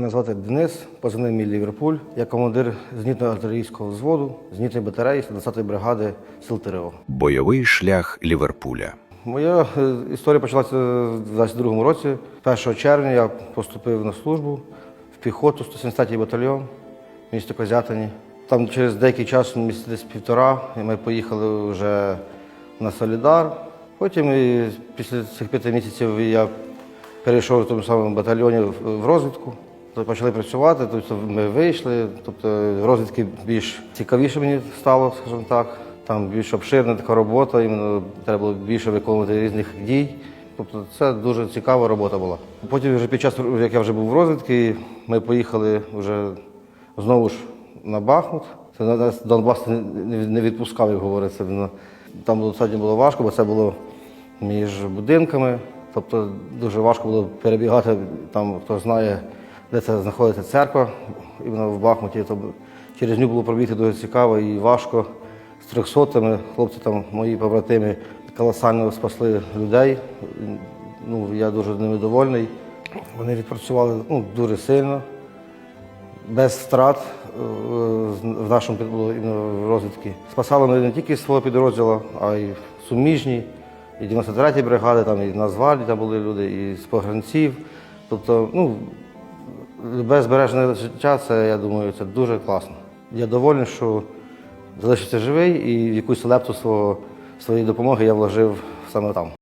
Мене звати Денис, позивний мій Ліверпуль. Я командир зенітно артилерійського взводу, зенітної батареї 120-ї бригади сил ТРО. Бойовий шлях Ліверпуля. Моя е, історія почалася в 22-му році. 1 червня я поступив на службу в піхоту 173-й батальйон в місті Козятині. Там через деякий час, місяць десь півтора, і ми поїхали вже на Солідар. Потім після цих п'яти місяців я перейшов в тому самому батальйоні в- в розвідку. То Почали працювати, тобто ми вийшли. Тобто розвідки більш цікавіше мені стало, скажімо так. Там більш обширна така робота, іменно треба було більше виконувати різних дій. Тобто це дуже цікава робота була. Потім, вже під час, як я вже був в розвідці, ми поїхали вже знову ж на Бахмут. Це на- нас Донбас не- відпускав, як говориться. Там достатньо було важко, бо це було між будинками. Тобто дуже важко було перебігати, там хто знає, де це знаходиться церква, іменно в Бахмуті. То через нього було пробігти дуже цікаво і важко. З трьохсотими хлопці там, мої побратими, колосально спасли людей. Ну, я дуже ними довольний. Вони відпрацювали ну, дуже сильно, без втрат е, в нашому підбулу іменно розвідки. Спасали ми не тільки свого підрозділу, а й суміжні. І 93-ї бригади, там і Назвальді там були люди, і з погранців. Тобто, ну, без збереженого життя, це, я думаю, це дуже класно. Я доволен, що залишився живий і якусь лепту свого, своєї допомоги я вложив саме там.